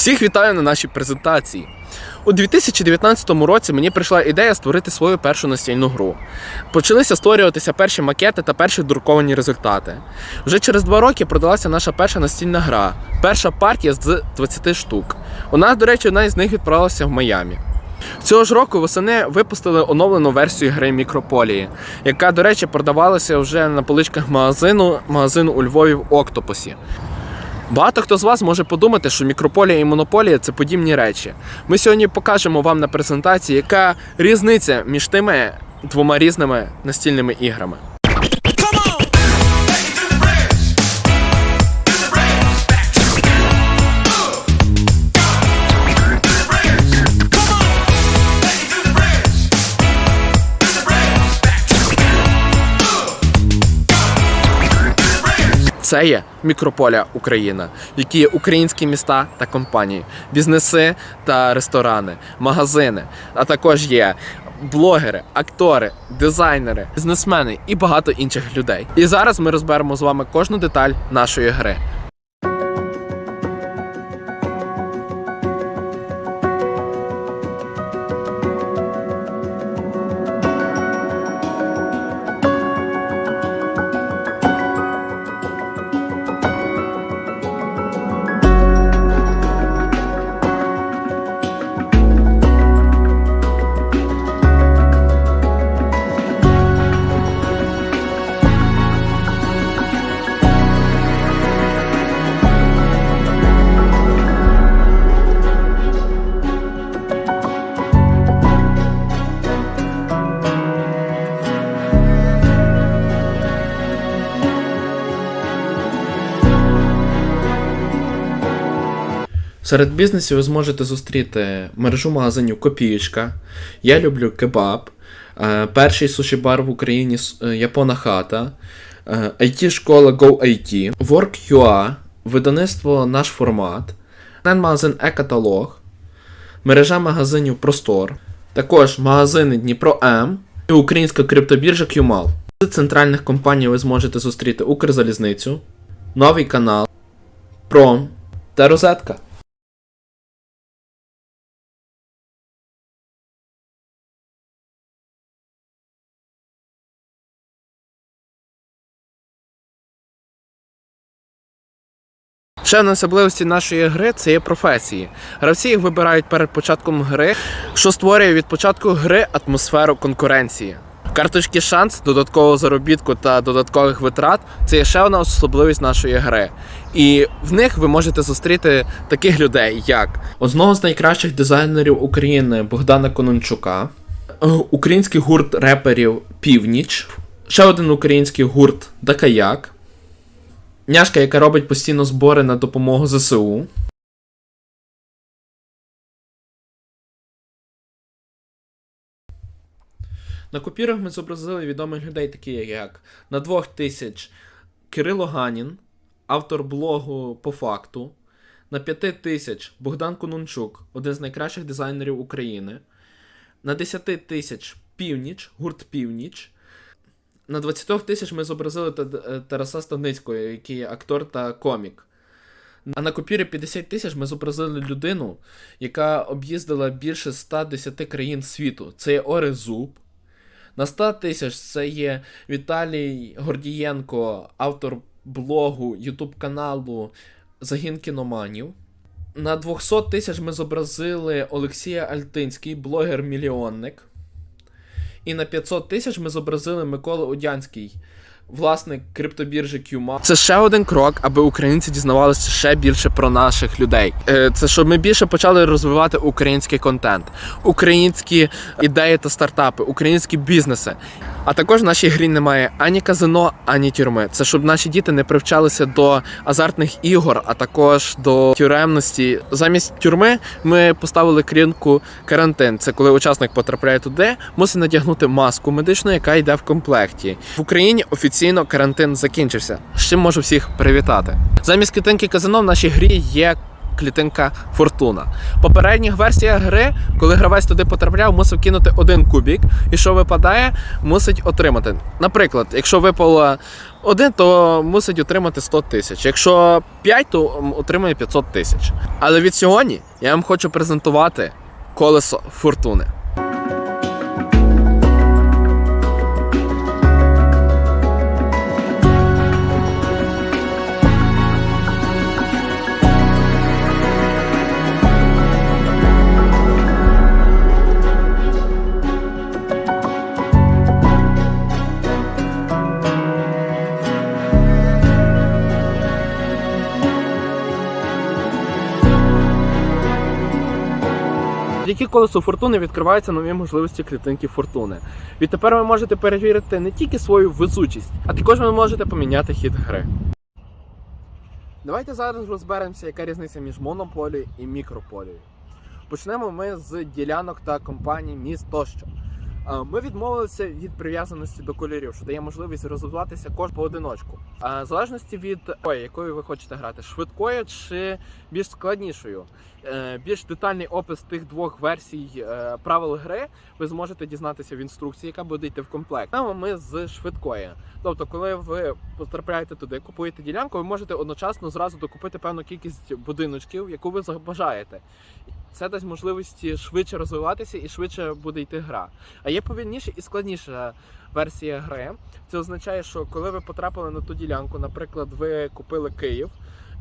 Всіх вітаю на нашій презентації. У 2019 році мені прийшла ідея створити свою першу настільну гру. Почалися створюватися перші макети та перші друковані результати. Вже через два роки продалася наша перша настільна гра, перша партія з 20 штук. У нас, до речі, одна із них відправилася в Майамі. Цього ж року восени випустили оновлену версію гри Мікрополії, яка, до речі, продавалася вже на поличках магазину, магазину у Львові в Октопусі. Багато хто з вас може подумати, що мікрополія і монополія це подібні речі. Ми сьогодні покажемо вам на презентації, яка різниця між тими двома різними настільними іграми. Це є мікрополя Україна, які є українські міста та компанії, бізнеси та ресторани, магазини, а також є блогери, актори, дизайнери, бізнесмени і багато інших людей. І зараз ми розберемо з вами кожну деталь нашої гри. Серед бізнесів ви зможете зустріти мережу магазинів Копієчка, Я люблю кебаб, е, перший суші-бар в Україні е, Япона Хата, е, IT-школа GoIT, Work.ua, видавництво Наш формат, магазин Е-каталог, мережа магазинів Простор, також магазини Дніпро М і українська криптобіржа QMAL. З центральних компаній ви зможете зустріти Укрзалізницю, Новий канал, Пром та Розетка. Ще одна особливості нашої гри це є професії. Гравці їх вибирають перед початком гри, що створює від початку гри атмосферу конкуренції. Карточки шанс, додаткового заробітку та додаткових витрат це є ще одна особливість нашої гри. І в них ви можете зустріти таких людей, як одного з найкращих дизайнерів України Богдана Конончука, український гурт реперів Північ, ще один український гурт Дакаяк, Няшка, яка робить постійно збори на допомогу ЗСУ. На купюрах ми зобразили відомих людей, такі як на 2000 Кирило Ганін, автор блогу по факту. На 5000 Богдан Конунчук, один з найкращих дизайнерів України. На 10 тисяч Північ, гурт Північ. На 20 тисяч ми зобразили е, Тараса Ставницького, який актор та комік. А на купюрі 50 тисяч ми зобразили людину, яка об'їздила більше 110 країн світу. Це є Ори Зуб. На 100 тисяч це є Віталій Гордієнко, автор блогу, ютуб каналу Загін кіноманів. На 200 тисяч ми зобразили Олексія Альтинський, блогер-мільйонник. І на 500 тисяч ми зобразили Микола Удянський, власник криптобіржі QMA. Це ще один крок, аби українці дізнавалися ще більше про наших людей. Е, Це щоб ми більше почали розвивати український контент, українські ідеї та стартапи, українські бізнеси. А також в нашій грі немає ані казино, ані тюрми. Це щоб наші діти не привчалися до азартних ігор, а також до тюремності. Замість тюрми ми поставили крінку карантин. Це коли учасник потрапляє туди, мусить надягнути маску медичну, яка йде в комплекті. В Україні офіційно карантин закінчився. З чим можу всіх привітати. Замість китинки казино в нашій грі є клітинка Фортуна. В попередніх версіях гри, коли гравець туди потрапляв, мусив кинути один кубік, і що випадає, мусить отримати. Наприклад, якщо випало один, то мусить отримати 100 тисяч. Якщо 5, то отримає отримує 500 тисяч. Але від сьогодні я вам хочу презентувати колесо фортуни. Завдяки колесу фортуни відкриваються нові можливості клітинки фортуни. Відтепер ви можете перевірити не тільки свою везучість, а також ви можете поміняти хід гри. Давайте зараз розберемося, яка різниця між монополією і мікрополією. Почнемо ми з ділянок та компаній міст тощо. Е, Ми відмовилися від прив'язаності до кольорів, що дає можливість розвиватися кожен поодиночку. А в залежності від ой, якою ви хочете грати, швидкою чи більш складнішою. Е, Більш детальний опис тих двох версій е, правил гри ви зможете дізнатися в інструкції, яка буде йти в комплект. Саме ми з швидкої. Тобто, коли ви потрапляєте туди, купуєте ділянку, ви можете одночасно зразу докупити певну кількість будиночків, яку ви забажаєте. Це дасть можливість швидше розвиватися і швидше буде йти гра. А є повільніша і складніша версія гри. Це означає, що коли ви потрапили на ту ділянку, наприклад, ви купили Київ.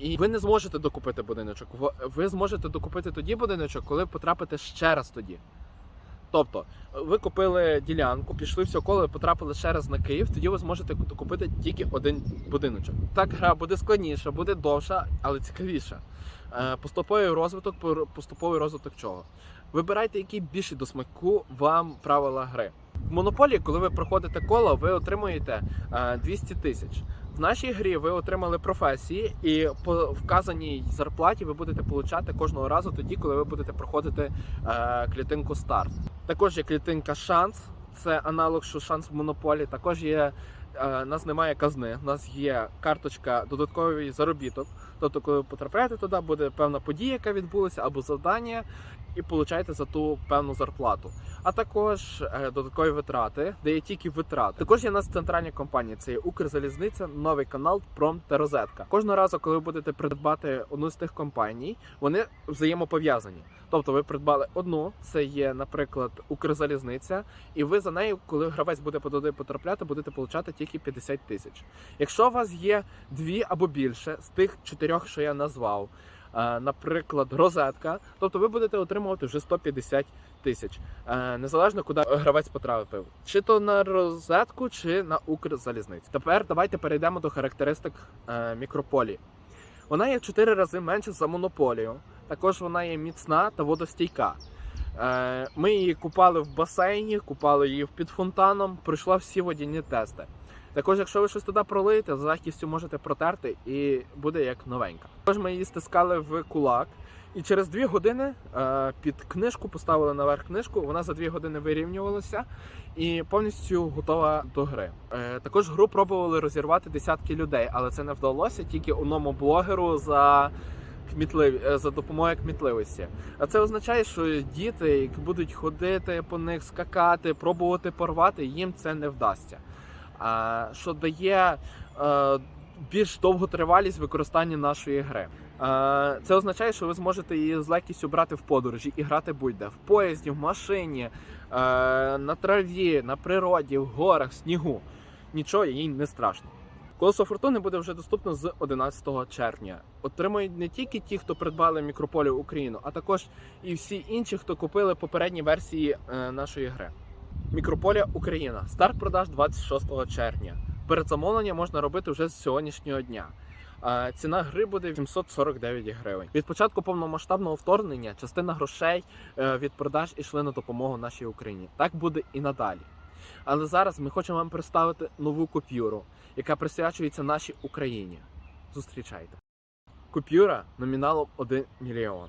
І ви не зможете докупити будиночок. Ви- Ви зможете докупити тоді будиночок, коли потрапите ще раз тоді. Тобто, ви купили ділянку, пішли все коло, потрапили ще раз на Київ, тоді ви зможете докупити тільки один будиночок. Так гра буде складніша, буде довша, але цікавіша. Е, Поступовий розвиток, поступовий розвиток чого? Вибирайте, який більше до смаку вам правила гри. В монополії, коли ви проходите коло, ви отримуєте е, 200 тисяч. В нашій грі ви отримали професії, і по вказаній зарплаті ви будете получати кожного разу тоді, коли ви будете проходити е, клітинку старт. Також є клітинка шанс, це аналог, що шанс в монополі. Також є. е, У нас немає казни, у нас є карточка додатковий заробіток. Тобто, коли ви потрапляєте туди, буде певна подія, яка відбулася, або завдання, і получаєте за ту певну зарплату. А також е, додаткові витрати, де є тільки витрати. Також є у нас центральні компанії. Це є Укрзалізниця, новий канал, Пром та Розетка. Кожного разу, коли ви будете придбати одну з тих компаній, вони взаємопов'язані. Тобто, ви придбали одну, це є, наприклад, Укрзалізниця, і ви за нею, коли гравець буде туди потрапляти, будете получати тільки 50 тисяч. Якщо у вас є дві або більше з тих чотирьох, що я назвав, е, наприклад, розетка, тобто ви будете отримувати вже 150 тисяч, е, незалежно куди гравець потрапив, чи то на розетку, чи на Укрзалізницю. Тепер давайте перейдемо до характеристик е, мікрополії. Вона є в 4 рази менше за монополію. Також вона є міцна та водостійка. Ми її купали в басейні, купали її під фонтаном, пройшла всі водяні тести. Також, якщо ви щось туди пролиєте, з легкістю можете протерти і буде як новенька. Також ми її стискали в кулак, і через 2 години е, під книжку поставили наверх книжку. Вона за 2 години вирівнювалася і повністю готова до гри. Е, також гру пробували розірвати десятки людей, але це не вдалося тільки одному блогеру за кмітлив... е, за допомогою кмітливості. А це означає, що діти, які будуть ходити по них, скакати, пробувати порвати, їм це не вдасться. Що дає е, більш довготривалість використання нашої гри. Е, це означає, що ви зможете її з легкістю брати в подорожі і грати будь-де в поїзді, в машині, е, на траві, на природі, в горах, снігу. Нічого їй не страшно. Колесо фортуни буде вже доступно з 11 червня. Отримують не тільки ті, хто придбали мікрополі Україну, а також і всі інші, хто купили попередні версії нашої гри. Мікрополія Україна. Старт продаж 26 червня. Передзамовлення можна робити вже з сьогоднішнього дня. Ціна гри буде 749 гривень. Від початку повномасштабного вторгнення частина грошей е, від продаж ішли на допомогу нашій Україні. Так буде і надалі. Але зараз ми хочемо вам представити нову купюру, яка присвячується нашій Україні. Зустрічайте. Купюра номіналом 1 мільйон.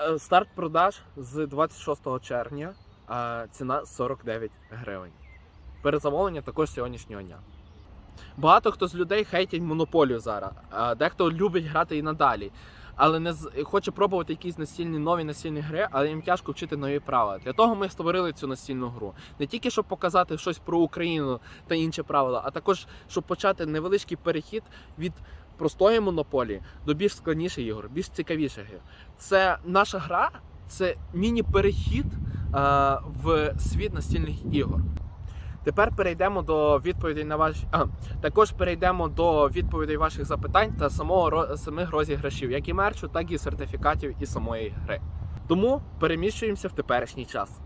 Е, Старт продаж з 26 червня, ціна 49 гривень. Перезамовлення також сьогоднішнього дня. Багато хто з людей хейтять монополію зараз, дехто любить грати і надалі. але не з- хоче пробувати якісь настільні нові настільні гри, але їм тяжко вчити нові правила. Для того ми створили цю настільну гру. Не тільки щоб показати щось про Україну та інші правила, а також щоб почати невеличкий перехід від простої монополії до більш складніших ігор, більш цікавіших. Це наша гра, це міні-перехід е, в світ настільних ігор. Тепер перейдемо до відповідей на ваші. А, також перейдемо до відповідей ваших запитань та самого самих розіграшів, як і мерчу, так і сертифікатів і самої гри. Тому переміщуємося в теперішній час.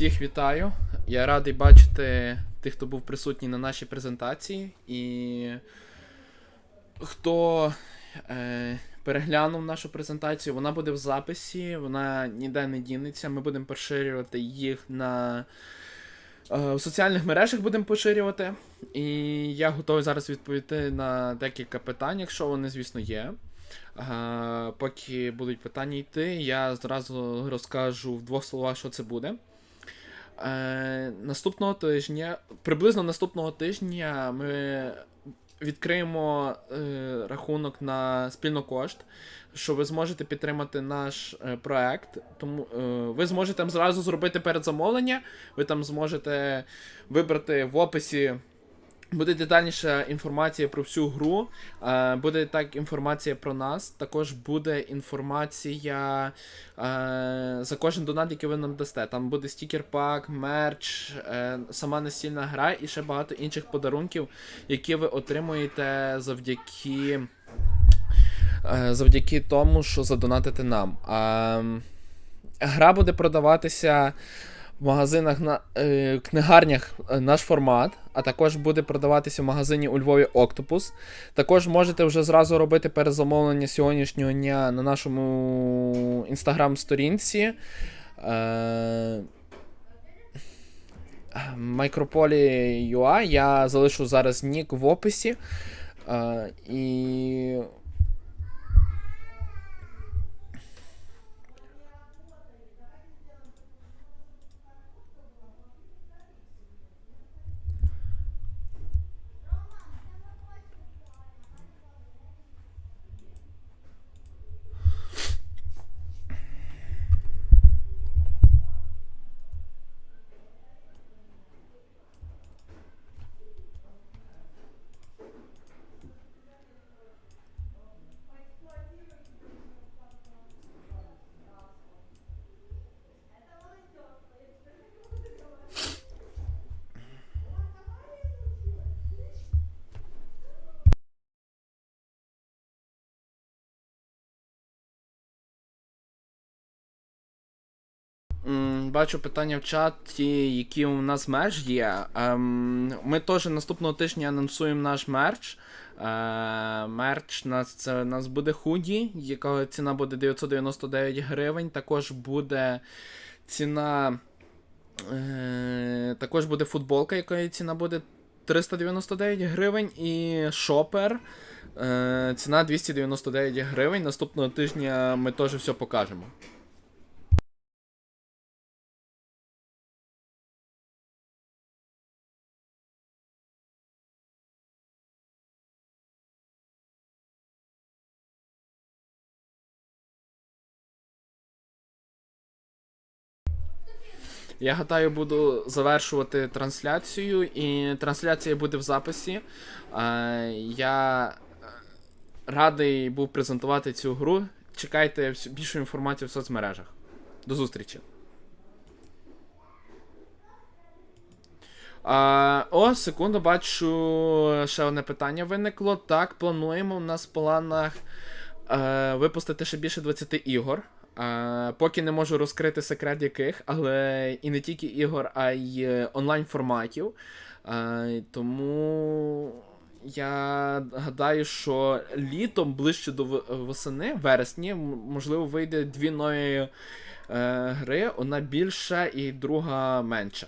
Всіх вітаю. Я радий бачити тих, хто був присутній на нашій презентації, і хто е, переглянув нашу презентацію, вона буде в записі, вона ніде не дінеться. Ми будемо поширювати їх на е, в соціальних мережах будемо поширювати. І я готовий зараз відповісти на декілька питань, якщо вони, звісно, є. Е, поки будуть питання йти, я зразу розкажу в двох словах, що це буде. Е, наступного тижня, приблизно наступного тижня ми відкриємо е, рахунок на спільнокошт, що ви зможете підтримати наш е, проект. Тому е, ви зможете зразу зробити передзамовлення, ви там зможете вибрати в описі. Буде детальніша інформація про всю гру, е, буде так інформація про нас. Також буде інформація е, за кожен донат, який ви нам дасте. Там буде стікер-пак, мерч, е, сама настільна гра і ще багато інших подарунків, які ви отримуєте завдяки, завдяки тому, що задонатите нам. Е, гра буде продаватися в магазинах на е, книгарнях е, наш формат, а також буде продаватися в магазині у Львові Octopus. Також можете вже зразу робити перезамовлення сьогоднішнього дня на нашому інстаграм-сторінці. Е, Micropoly.ua. Я залишу зараз нік в описі. Е, і Бачу питання в чаті, які у нас мерч є. Ем, Ми теж наступного тижня анонсуємо наш мерч. Е, Мерч нас це у нас буде худі, яка ціна буде 999 гривень. Також буде ціна. Е, також буде футболка, якої ціна буде 399 гривень. І шопер. Е, ціна 299 гривень. Наступного тижня ми теж все покажемо. Я гадаю, буду завершувати трансляцію, і трансляція буде в записі. Е, Я е, радий був презентувати цю гру. Чекайте більшу інформацію в соцмережах. До зустрічі. А, о, секунду, бачу, ще одне питання виникло. Так, плануємо. У нас в планах е, випустити ще більше 20 ігор. Е, поки не можу розкрити секрет яких, але і не тільки ігор, а й е, онлайн форматів. Е, тому я гадаю, що літом ближче до восени, вересні, можливо, вийде дві нові е, гри, одна більша і друга менша.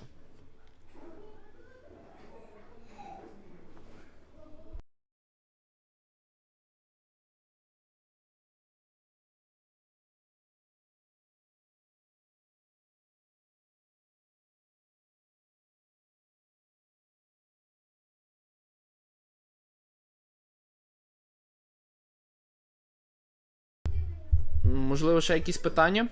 Можливо, ще якісь питання?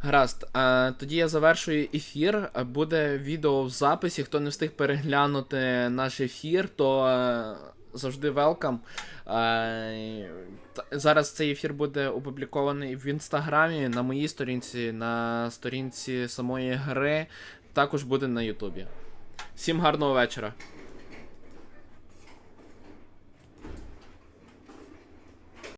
Гаразд, а, тоді я завершую ефір. Буде відео в записі. Хто не встиг переглянути наш ефір, то е, завжди велкам. Е, Зараз цей ефір буде опублікований в інстаграмі, на моїй сторінці, на сторінці самої гри, також буде на Ютубі. Всім гарного вечора.